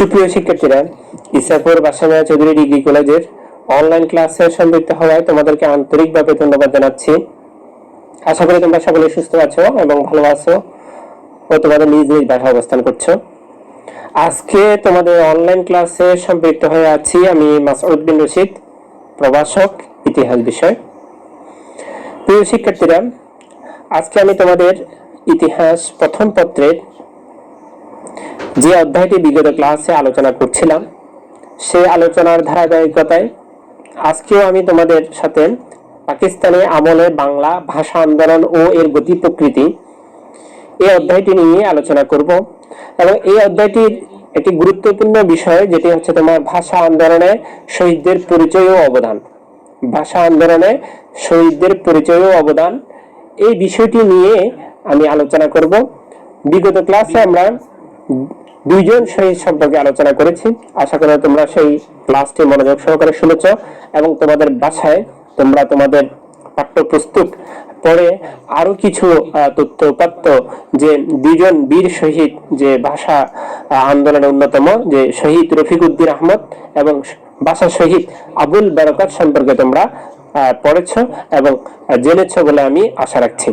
সুপ্রিয় শিক্ষার্থীরা, ইসাপুর বাসামিয়া চৌধুরী ডিগ্রি কলেজের অনলাইন ক্লাসে সম্পৃক্ত হওয়ায় তোমাদেরকে আন্তরিকভাবে ধন্যবাদ জানাচ্ছি। আশা করি তোমরা সকলে সুস্থ আছো এবং ভালো আছো ও তোমাদের নিজ নিজ বাসায় অবস্থান করছ। আজকে তোমাদের অনলাইন ক্লাসে সম্পৃক্ত হয়ে আছি আমি মাসউদ বিন রশিদ, প্রভাষক, ইতিহাস বিষয়। প্রিয় শিক্ষার্থীরা, আজকে আমি তোমাদের ইতিহাস প্রথম পত্রের যে অধ্যায়টি বিগত ক্লাসে আলোচনা করছিলাম, সেই আলোচনার ধারাবাহিকতায় আজকেও আমি তোমাদের সাথে পাকিস্তানি আমলে বাংলা ভাষা আন্দোলন ও এর গতি প্রকৃতি এই অধ্যায়টি নিয়ে আলোচনা করব। এবং এই অধ্যায়টির একটি গুরুত্বপূর্ণ বিষয়, যেটি হচ্ছে তোমার ভাষা আন্দোলনে শহীদদের পরিচয় ও অবদান। ভাষা আন্দোলনে শহীদদের পরিচয় ও অবদান। এই বিষয়টি নিয়ে আমি আলোচনা করব। বিগত ক্লাসে আমরা দুইজন শহীদ সম্পর্কে আলোচনা করেছি। আশা করি তোমরা সেই ক্লাসটি মনোযোগ সহকারে শুনেছ এবং তোমাদের বাসায় তোমরা তোমাদের পাঠ্যপুস্তক পড়ে আরও কিছু তথ্য উপাত্ত যে দুইজন বীর শহীদ যে ভাষা আন্দোলনের অন্যতম যে শহীদ রফিক উদ্দিন আহমদ এবং ভাষা শহীদ আবুল বারকাত সম্পর্কে তোমরা পড়েছ এবং জেনেছ বলে আমি আশা রাখছি।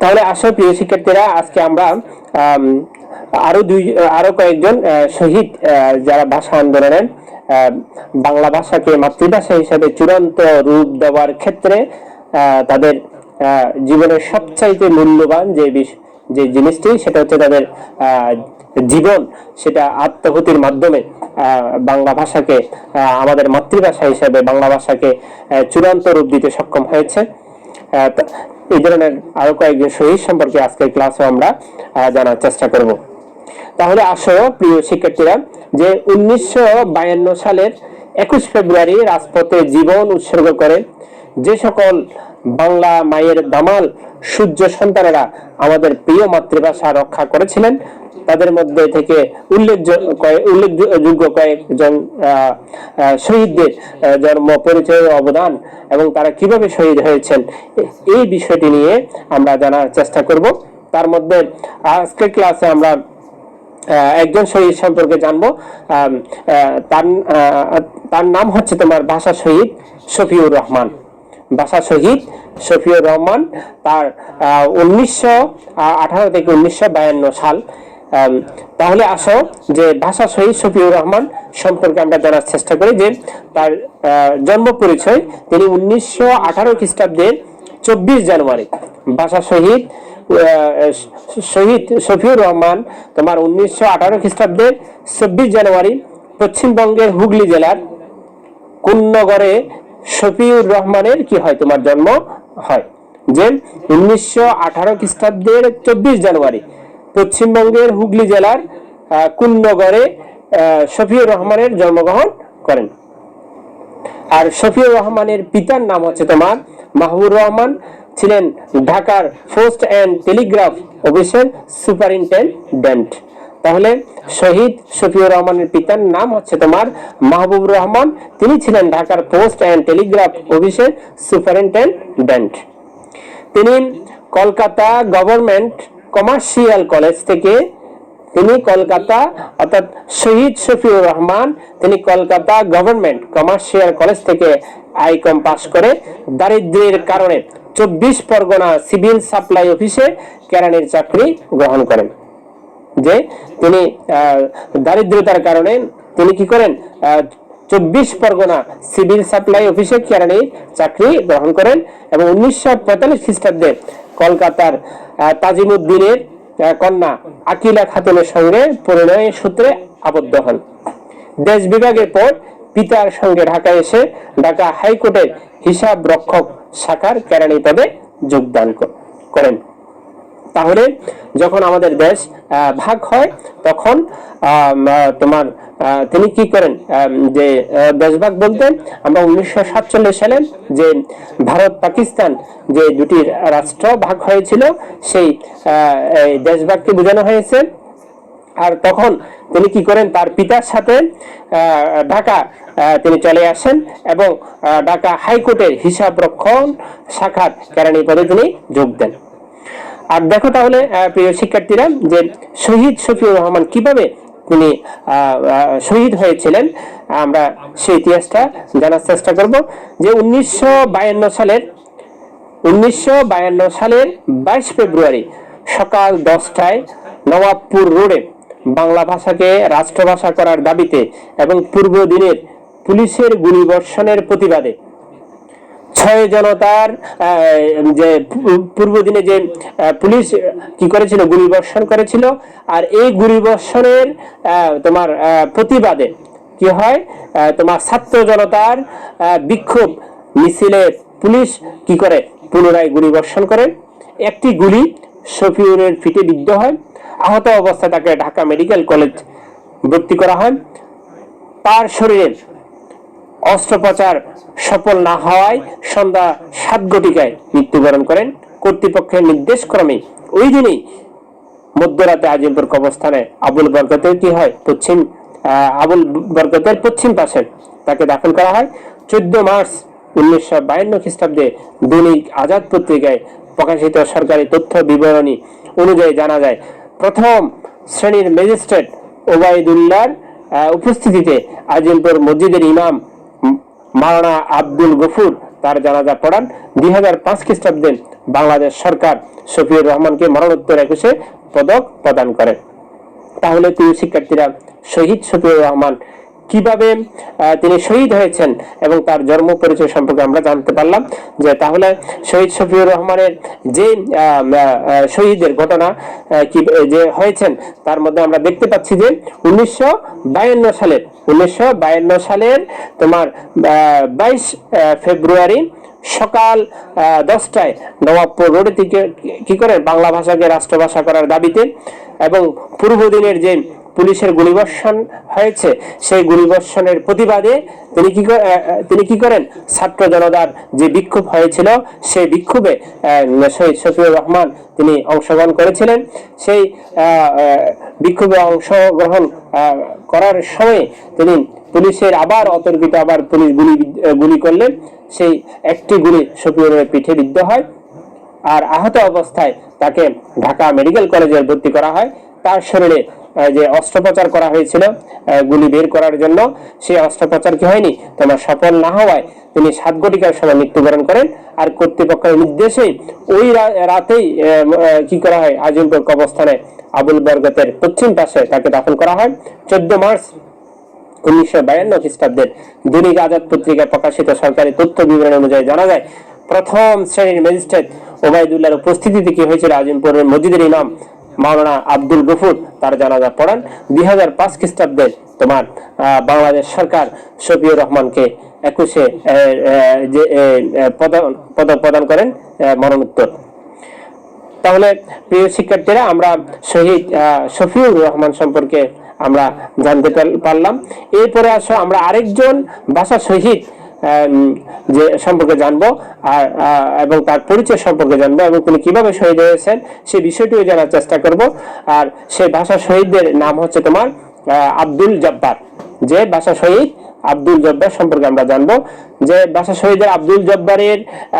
তাহলে আসো প্রিয় শিক্ষার্থীরা আজকে আমরা আম, আরও দুই, আরও কয়েকজন শহীদ যারা ভাষা আন্দোলনের বাংলা ভাষাকে মাতৃভাষা হিসাবে চূড়ান্ত রূপ দেওয়ার ক্ষেত্রে তাদের জীবনের সবচাইতে মূল্যবান যে যে জিনিসটি, সেটা হচ্ছে তাদের জীবন। সেটা আত্মহতির মাধ্যমে বাংলা ভাষাকে আমাদের মাতৃভাষা হিসাবে বাংলা ভাষাকে চূড়ান্ত রূপ দিতে সক্ষম হয়েছে। এই ধরনের আরও কয়েকজন শহীদ সম্পর্কে আজকের ক্লাসে আমরা জানার চেষ্টা করব। তাহলে আসো, প্রিয় শিক্ষার্থীরা, যে উনিশশো বায়ান্ন সালের একুশ ফেব্রুয়ারি রাজপথে জীবন উৎসর্গ করে, যে সকল বাংলা মায়ের দামাল, সূর্য সন্তানেরা আমাদের প্রিয় মাতৃভাষা রক্ষা করেছিলেন তাদের মধ্যে থেকে কয়েক- উল্লেখযোগ্য কয়েকজন শহীদদের জন্ম পরিচয় অবদান এবং তারা কীভাবে শহীদ হয়েছেন, এই বিষয়টি নিয়ে আমরা জানার চেষ্টা করব। তার মধ্যে আজকের ক্লাসে আমরা একজন শহীদ সম্পর্কে জানব। তার তার নাম হচ্ছে তোমার ভাষা শহীদ শফিউর রহমান। ভাষা শহীদ শফিউর রহমান, তার উনিশশো আঠারো থেকে উনিশশো বায়ান্ন সাল। তাহলে আসো যে ভাষা শহীদ শফিউর রহমান সম্পর্কে আমরা জানার চেষ্টা করি যে তার জন্ম পরিচয় তিনি উনিশশো আঠারো খ্রিস্টাব্দের চব্বিশ জানুয়ারি। ভাষা শহীদ শহীদ শফিউর রহমান তোমার উনিশশো আঠারো খ্রিস্টাব্দের চব্বিশ জানুয়ারি পশ্চিমবঙ্গের হুগলি জেলার কুন্নগরে শফিউর রহমানের কি হয়? তোমার জন্ম হয়। যে উনিশশো আঠারো খ্রিস্টাব্দের চব্বিশ জানুয়ারি। পশ্চিমবঙ্গের হুগলি জেলার কুন্নগরে শফিউর রহমানের জন্মগ্রহণ করেন। আর শফিউর রহমানের পিতার নাম হচ্ছে তোমার মাহবুর রহমান। ছিলেন ঢাকার পোস্ট অ্যান্ড টেলিগ্রাফ অফিসের সুপারিনটেন্ডেন্ট। তাহলে শহীদ শফিউর রহমানের পিতার নাম হচ্ছে তোমার মাহবুব রহমান। তিনি ছিলেন ঢাকার পোস্ট অ্যান্ড টেলিগ্রাফ অফিসের সুপারিনটেন্ডেন্ট। তিনি কলকাতা গভর্নমেন্ট কমার্শিয়াল কলেজ থেকে তিনি কলকাতা, অর্থাৎ শহীদ শফিউর রহমান, তিনি কলকাতা গভর্নমেন্ট কমার্শিয়াল কলেজ থেকে আইকম পাস করে দারিদ্র্যের কারণে চব্বিশ পরগনা সিভিল সাপ্লাই অফিসে কেরানির চাকরি গ্রহণ করেন। যে তিনি দারিদ্রতার কারণে তিনি কি করেন? চব্বিশ পরগনা সিভিল সাপ্লাই অফিসে কেরানির চাকরি গ্রহণ করেন এবং উনিশশো পঁয়তাল্লিশ খ্রিস্টাব্দে কলকাতার তাজিমুদ্দিনের কন্যা আকিলা খাতুনের সঙ্গে পরিণয় সূত্রে আবদ্ধ হন। দেশ বিভাগের পর পিতার সঙ্গে ঢাকায় এসে ঢাকা হাইকোর্টের হিসাব রক্ষক শাখার কেরানি পদে যোগদান করেন। তাহলে যখন আমাদের দেশ ভাগ হয়, তখন তোমার তিনি কি করেন? যে দেশভাগ বলতেন, আমরা উনিশশো সাতচল্লিশ সালে যে ভারত পাকিস্তান যে দুটি রাষ্ট্র ভাগ হয়েছিল, সেই দেশভাগকে বোঝানো হয়েছে। আর তখন তিনি কি করেন? তার পিতার সাথে ঢাকা তিনি চলে আসেন এবং ঢাকা হাইকোর্টের হিসাব রক্ষণ শাখার কেরানি পদে তিনি যোগ দেন। আর দেখো তাহলে প্রিয় শিক্ষার্থীরা, যে শহীদ শফিউর রহমান কীভাবে তিনি শহীদ হয়েছিলেন, আমরা সেই ইতিহাসটা জানার চেষ্টা করব যে উনিশশো বায়ান্ন সালের, উনিশশো বায়ান্ন সালের বাইশ ফেব্রুয়ারি সকাল দশটায় নবাবপুর রোডে বাংলা ভাষাকে রাষ্ট্রভাষা করার দাবিতে এবং পূর্ব দিনের পুলিশের গুলিবর্ষণের প্রতিবাদে ছয় জনতার যে পূ- পূর্ব দিনে যে পুলিশ কি করেছিল, গুলিবর্ষণ করেছিল। আর এই গুলিবর্ষণের তোমার প্রতিবাদে কি হয় তোমার ছাত্র জনতার বিক্ষোভ মিছিলে পুলিশ কি করে, পুনরায় গুলিবর্ষণ করে। একটি গুলি শফিউরের পিঠে বিদ্ধ হয়। আহত অবস্থায় তাকে ঢাকা মেডিকেল কলেজ ভর্তি করা হয়। তার শরীরে অস্ত্রোপচার সফল না হওয়ায় সন্ধ্যা সাত ঘটিকায় মৃত্যুবরণ করেন। কর্তৃপক্ষের নির্দেশক্রমে ওই দিনই মধ্যরাতে আজিমপুর কবরস্থানে আবুল বরকতের কি হয় পশ্চিম আবুল বরকতের পশ্চিম পাশে তাকে দাফন করা হয়। চোদ্দ মার্চ উনিশশো বায়ান্ন খ্রিস্টাব্দে দৈনিক আজাদ পত্রিকায় প্রকাশিত সরকারি তথ্য বিবরণী অনুযায়ী জানা যায় প্রথম শ্রেণির ম্যাজিস্ট্রেট ওবায়দুল্লাহর আহ, উপস্থিতিতে আজিমপুর মসজিদের ইমাম মাওলানা আব্দুল গফুর তার জানাজা পড়ান। দুই হাজার পাঁচ খ্রিস্টাব্দে বাংলাদেশ সরকার শফিউর রহমানকে মরণোত্তর একুশে পদক প্রদান করে তাহলে প্রিয় শিক্ষার্থীরা, শহীদ শফিউর রহমান কীভাবে তিনি শহীদ হয়েছেন এবং তার জন্ম পরিচয় সম্পর্কে আমরা জানতে পারলাম যে তাহলে শহীদ শফিউর রহমানের যে শহীদের ঘটনা কি, যে হয়েছেন, তার মধ্যে আমরা দেখতে পাচ্ছি যে উনিশশো বায়ান্ন সালের, উনিশশো বায়ান্ন সালের তোমার বাইশ ফেব্রুয়ারি সকাল দশটায় নবাবপুর রোডে থেকে কি করেন বাংলা ভাষাকে রাষ্ট্রভাষা করার দাবিতে এবং পূর্ব দিনের যে পুলিশের গুলিবর্ষণ হয়েছে। সেই গুলিবর্ষণের প্রতিবাদে তিনি কি তিনি কি করেন? ছাত্র জনতার যে বিক্ষোভ হয়েছিল, সেই বিক্ষোভে শহীদ শফিউর রহমান তিনি অংশগ্রহণ করেছিলেন। সেই বিক্ষোভে অংশগ্রহণ করার সময় তিনি পুলিশের আবার অতর্কিত, আবার পুলিশ গুলি গুলি করলেন। সেই একটি গুলি শফিউরের পিঠে বিদ্ধ হয় আর আহত অবস্থায় তাকে ঢাকা মেডিকেল কলেজে ভর্তি করা হয়। তার শরীরে যে অস্ত্রোপচার করা হয়েছিল গুলি বের করার জন্য, সেই অস্ত্রোপচার কি হয়নি? তোমার সফল না হওয়ায় তিনি সাত ঘটিকার সময় মৃত্যুবরণ করেন। আর কর্তৃপক্ষের নির্দেশেই ওই রাতেই কি করা হয়? আজিমপুর কবরস্থানে আবুল বরগতের পশ্চিম পাশে তাকে দাফন করা হয়। চোদ্দ মার্চ উনিশশো বায়ান্ন খ্রিস্টাব্দের দৈনিক আজাদ পত্রিকায় প্রকাশিত সরকারি তথ্য বিবরণ অনুযায়ী জানা যায়, প্রথম শ্রেণির ম্যাজিস্ট্রেট ওবায়দুল্লাহর উপস্থিতিতে কি হয়েছিল? আজিমপুরের মসজিদের ইমাম মাওলানা আব্দুল গফুর তার জানাজা পড়ান। দুই হাজার পাঁচ খ্রিস্টাব্দে তোমার বাংলাদেশ সরকার শফিউর রহমানকে একুশে যে পদ- প্রদান করেন মরণোত্তর। তাহলে প্রিয় শিক্ষার্থীরা, আমরা শহীদ শফিউর রহমান সম্পর্কে আমরা জানতে পারলাম। এরপরে আসো আমরা আরেকজন ভাষা শহীদ যে সম্পর্কে জানব, আর এবং তার পরিচয় সম্পর্কে জানব, এবং তিনি কীভাবে শহীদ হয়েছেন সেই বিষয়টিও জানার চেষ্টা করব। আর সেই ভাষা শহীদদের নাম হচ্ছে তোমার আব্দুল জব্বার। যে ভাষা শহীদ আব্দুল জব্বার সম্পর্কে আমরা জানব। যে ভাষা শহীদের আব্দুল জব্বারের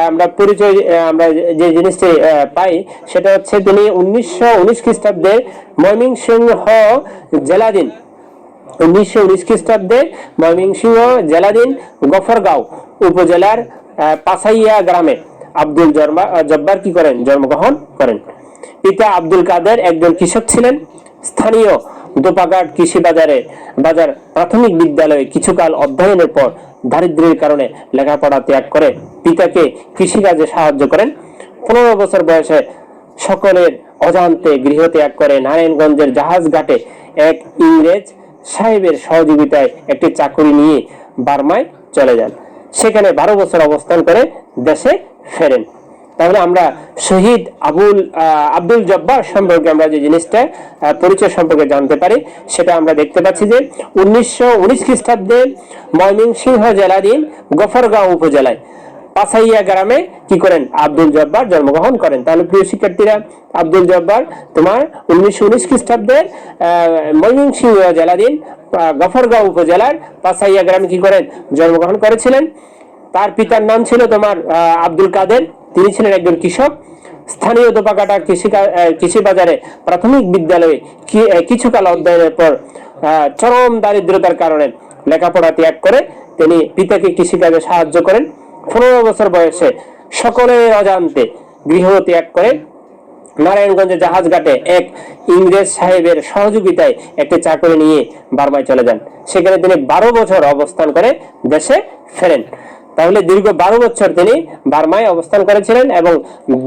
আমরা পরিচয় আমরা যে জিনিসটি পাই, সেটা হচ্ছে তিনি উনিশশো উনিশ খ্রিস্টাব্দে ময়মনসিংহ জেলাধীন উনিশশো উনিশ খ্রিস্টাব্দে ময়মনসিংহ জেলাধীন গফরগাঁও উপজেলার পাসাইয়া গ্রামে আব্দুল জব্বার কি করেন? জন্মগ্রহণ করেন। পিতা আব্দুল কাদের একজন কৃষক ছিলেন। স্থানীয় দোপাঘাট কৃষি বাজারে, বাজার প্রাথমিক বিদ্যালয়ে কিছুকাল অধ্যয়নের পর দারিদ্র্যের কারণে লেখাপড়া ত্যাগ করে পিতাকে কৃষিকাজে সাহায্য করেন। পনেরো বছর বয়সে সকলের অজান্তে গৃহ ত্যাগ করে নারায়ণগঞ্জের জাহাজ ঘাটে এক ইংরেজ সাহেবের সহযোগিতায় একটি চাকরি নিয়ে বার্মায় চলে যান। সেখানে বারো বছর অবস্থান করে দেশে ফেরেন। তাহলে আমরা শহীদ আবুল আব্দুল জব্বার সম্পর্কে আমরা যে জিনিসটা পরিচয় সম্পর্কে জানতে পারি, সেটা আমরা দেখতে পাচ্ছি যে উনিশশো উনিশ খ্রিস্টাব্দে ময়মনসিংহ জেলাধীন গফরগাঁও উপজেলায় পাসাইয়া গ্রামে কি করেন? আব্দুল জব্বার জন্মগ্রহণ করেন। তাহলে প্রিয় শিক্ষার্থীরা, আব্দুল জব্বার তোমার উনিশশো উনিশ খ্রিস্টাব্দের ময়মনসিংহ জেলাধীন গফরগাঁও উপজেলার পাসাইয়া গ্রামে কি করেন? জন্মগ্রহণ করেছিলেন। তার পিতার নাম ছিল তোমার আব্দুল কাদের। তিনি ছিলেন একজন কৃষক। স্থানীয় দোপাকাটা কৃষি কৃষি বাজারে প্রাথমিক বিদ্যালয়ে কিছুকাল অধ্যয়নের পর চরম দারিদ্রতার কারণে লেখাপড়া ত্যাগ করে তিনি পিতাকে কৃষিকাজে সাহায্য করেন। পনেরো বছর বয়সে সকলের অজান্তে গৃহ ত্যাগ করে নারায়ণগঞ্জে জাহাজ ঘাটে এক ইংরেজ সাহেবের সহযোগিতায় একটি চাকরি নিয়ে বার্মায় চলে যান। সেখানে তিনি বারো বছর অবস্থান করে দেশে ফেরেন। তাহলে দীর্ঘ বারো বছর তিনি বার্মায় অবস্থান করেছিলেন এবং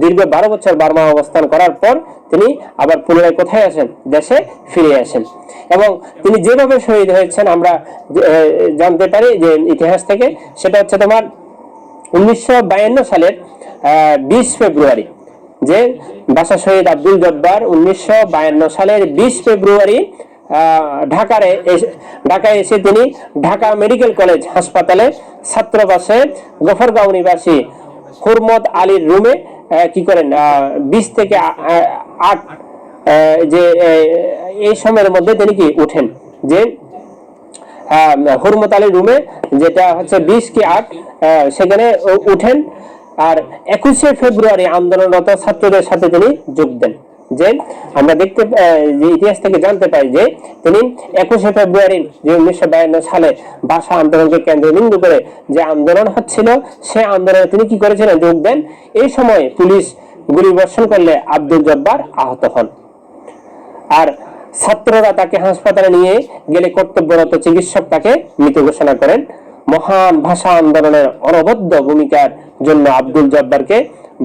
দীর্ঘ বারো বছর বার্মায় অবস্থান করার পর তিনি আবার পুনরায় কোথায় আসেন? দেশে ফিরে আসেন। এবং তিনি যেভাবে শহীদ হয়েছেন, আমরা জানতে পারি যে ইতিহাস থেকে সেটা হচ্ছে তোমার উনিশশো সালের বিশ ফেব্রুয়ারি, যে বাসা শহীদ আব্দুল জব্বার উনিশশো বায়ান্ন সালের বিশ ফেব্রুয়ারি ঢাকারে ঢাকায় এসে তিনি ঢাকা মেডিকেল কলেজ হাসপাতালে ছাত্রবাসে গফরগাঁও নিবাসী হুরমত আলীর রুমে কি করেন বিশ থেকে আট যে এই সময়ের মধ্যে তিনি কি উঠেন, যে হুরমত আলীর রুমে, যেটা হচ্ছে বিশ কি আট সেখানে উঠেন। আর একুশে ফেব্রুয়ারি আন্দোলনরত ছাত্রদের সাথে তিনি যোগ দেন। যে আমরা দেখতে যে ইতিহাস থেকে জানতে পাই যে তিনি একুশে ফেব্রুয়ারি যে উনিশশো বায়ান্ন সালে ভাষা আন্দোলনকে কেন্দ্রবিন্দু করে যে আন্দোলন হচ্ছিল, সে আন্দোলনে তিনি কি করেছিলেন? যোগ দেন। এই সময় পুলিশ গুলি বর্ষণ করলে আব্দুল জব্বার আহত হন। আর ছাত্ররা তাকে হাসপাতালে নিয়ে গেলে কর্তব্যরত চিকিৎসক তাকে মৃত ঘোষণা করেন। মহান ভাষা আন্দোলনের অনবদ্য ভূমিকার জন্য আব্দুল জব্বারকে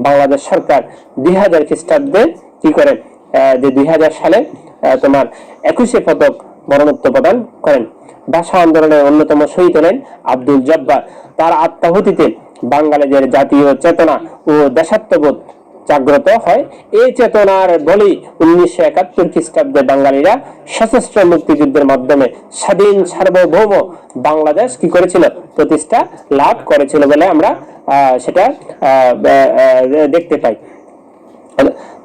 বাংলাদেশ সরকার দুই হাজার খ্রিস্টাব্দে কি করেন? যে দুই হাজার সালে তোমার একুশে পদক মরণোত্তর প্রদান করেন। ভাষা আন্দোলনের অন্যতম শহীদ হলেন আব্দুল জব্বার। তার আত্মাহুতিতে বাঙালিদের জাতীয় চেতনা ও দেশাত্মবোধ জাগ্রত হয়। এই চেতনার বলেই উনিশশো একাত্তর খ্রিস্টাব্দে বাঙালিরা সশস্ত্র মুক্তিযুদ্ধের মাধ্যমে স্বাধীন, সার্বভৌম বাংলাদেশ কি করেছিল? প্রতিষ্ঠা লাভ করেছিল বলে আমরা সেটা দেখতে পাই।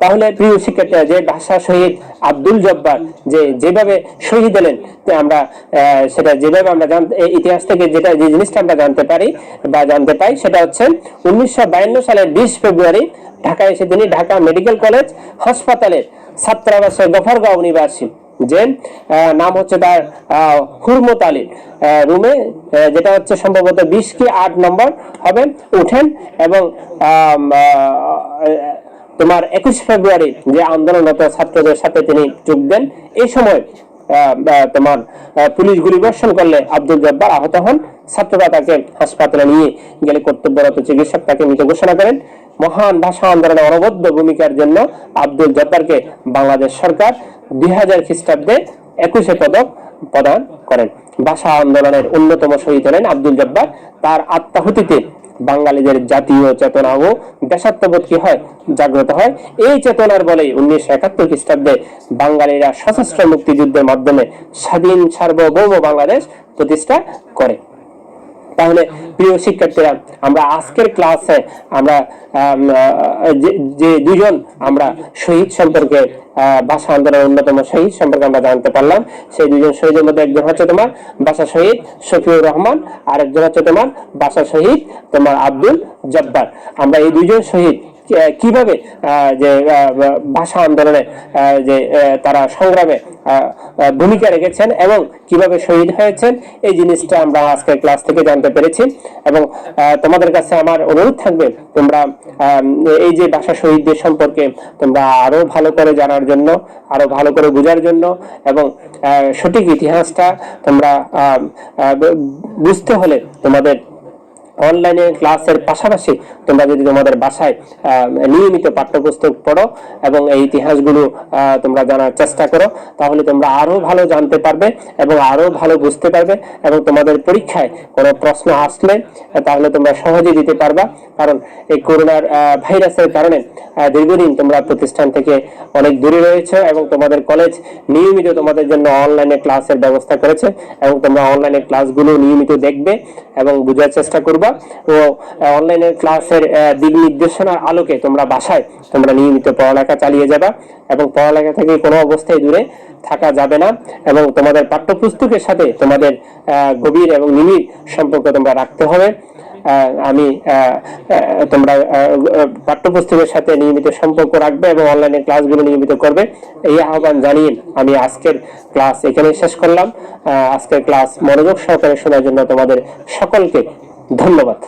তাহলে প্রিয় শিক্ষার্থীরা যে ভাষা শহীদ আব্দুল জব্বার যে যেভাবে শহীদ হলেন, তে আমরা সেটা যেভাবে আমরা জানতে ইতিহাস থেকে যেটা, যে জিনিসটা আমরা জানতে পারি বা জানতে পাই, সেটা হচ্ছে উনিশশো বায়ান্ন সালের বিশ ফেব্রুয়ারি ঢাকায় এসে তিনি ঢাকা মেডিকেল কলেজ হাসপাতালের ছাত্রাবাসে গফরগাঁও নিবাসী যে নাম হচ্ছে তার হুরমত আলীর রুমে যেটা হচ্ছে সম্ভবত বিশ কি আট নম্বর হবে, উঠেন এবং তোমার একুশ ফেব্রুয়ারি যে আন্দোলনরত ছাত্রদের সাথে তিনি যোগ দেন, এই সময় তোমার পুলিশ গুলি বর্ষণ করলে আব্দুল জব্বার আহত হন। ছাত্ররা তাকে হাসপাতালে নিয়ে গেলে কর্তব্যরত চিকিৎসক তাকে মৃত ঘোষণা করেন। মহান ভাষা আন্দোলনে অনবদ্য ভূমিকার জন্য আব্দুল জব্বারকে বাংলাদেশ সরকার দুই হাজার খ্রিস্টাব্দে একুশে পদক প্রদান করেন। ভাষা আন্দোলনের অন্যতম শহীদ হলেন আব্দুল জব্বার। তার আত্মাহুতিতে বাঙালিদের জাতীয় চেতনা ও দেশাত্মবোধ কি হয় জাগ্রত হয়, এই চেতনার বলেই উনিশশো একাত্তর খ্রিস্টাব্দে বাঙালিরা সশস্ত্র মুক্তিযুদ্ধের মাধ্যমে স্বাধীন সার্বভৌম বাংলাদেশ প্রতিষ্ঠা করে। তাহলে প্রিয় শিক্ষার্থীরা, আমরা আজকের ক্লাসে আমরা যে- দুজন আমরা শহীদ সম্পর্কে ভাষা আন্দোলনের অন্যতম শহীদ সম্পর্কে আমরা জানতে পারলাম, সেই দুজন শহীদের মধ্যে একজন হচ্ছে তোমার ভাষা শহীদ শফিউর রহমান আর একজন হচ্ছে তোমার ভাষা শহীদ তোমার আব্দুল জব্বার। আমরা এই দুজন শহীদ কীভাবে যে ভাষা আন্দোলনে যে তারা সংগ্রামে ভূমিকা রেখেছেন এবং কীভাবে শহীদ হয়েছেন, এই জিনিসটা আমরা আজকের ক্লাস থেকে জানতে পেরেছি। এবং তোমাদের কাছে আমার অনুরোধ থাকবে, তোমরা এই যে ভাষা শহীদদের সম্পর্কে, তোমরা আরও ভালো করে জানার জন্য, আরও ভালো করে বোঝার জন্য এবং সঠিক ইতিহাসটা তোমরা বুঝতে হলে তোমাদের অনলাইনে ক্লাসের পাশাপাশি তোমরা যদি তোমাদের বাসায় নিয়মিত পাঠ্যপুস্তক পড়ো এবং এই ইতিহাসগুলো তোমরা জানার চেষ্টা করো, তাহলে তোমরা আরও ভালো জানতে পারবে এবং আরও ভালো বুঝতে পারবে এবং তোমাদের পরীক্ষায় কোনো প্রশ্ন আসলে তাহলে তোমরা সহজে দিতে পারবা। কারণ এই করোনার ভাইরাসের কারণে দীর্ঘদিন তোমরা প্রতিষ্ঠান থেকে অনেক দূরে রয়েছে এবং তোমাদের কলেজ নিয়মিত তোমাদের জন্য অনলাইনে ক্লাসের ব্যবস্থা করেছে এবং তোমরা অনলাইনে ক্লাসগুলো নিয়মিত দেখবে এবং বোঝার চেষ্টা করবা। ও অনলাইনে ক্লাসের দিক নির্দেশনার আলোকে তোমরা বাসায় তোমরা নিয়মিত পড়ালেখা চালিয়ে যাবা এবং পড়ালেখা থেকে কোনো অবস্থায় দূরে থাকা যাবে না এবং তোমাদের পাঠ্যপুস্তকের সাথে তোমাদের গভীর এবং নিবিড় সম্পর্ক তোমরা রাখতে হবে। আমি তোমরা পাঠ্যপুস্তকের সাথে নিয়মিত সম্পর্ক রাখবে এবং অনলাইনে ক্লাসগুলো নিয়মিত করবে। এই আহ্বান জানিয়ে আমি আজকের ক্লাস এখানে শেষ করলাম। আজকের ক্লাস মনোযোগ সহকারে শোনার জন্য তোমাদের সকলকে ধন্যবাদ।